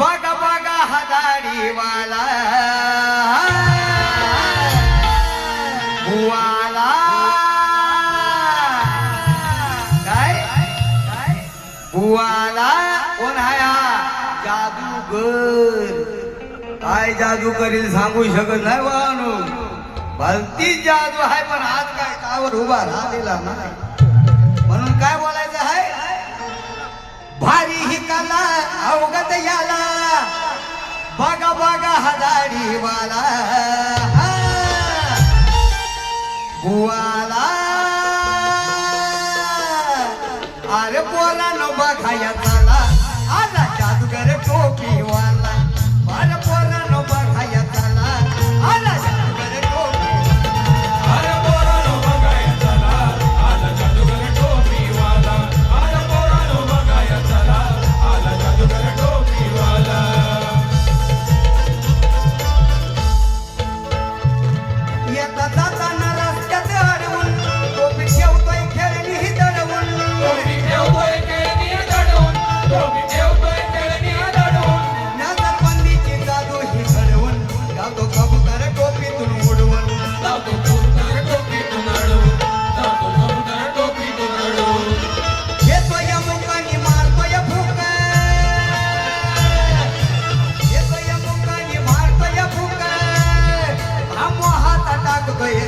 बघ बघ हा दाढीवाला बुवाला. काय? काय बुवाला कोण आहे हा? जादूगर. काय जादू करील सांगू शकत नाही वाहनो भलती जादू आहे पण आज काय कावर उभा राहिलेला नाही. म्हणून काय बोलायचं आहे? भारी ही कला. अवगत याला. बागा बागा हजारीवाला गुवाला अरे बोला नो बघाया याला आला जादूगर तो. जाताना रस्त्यात अडवून 都可以。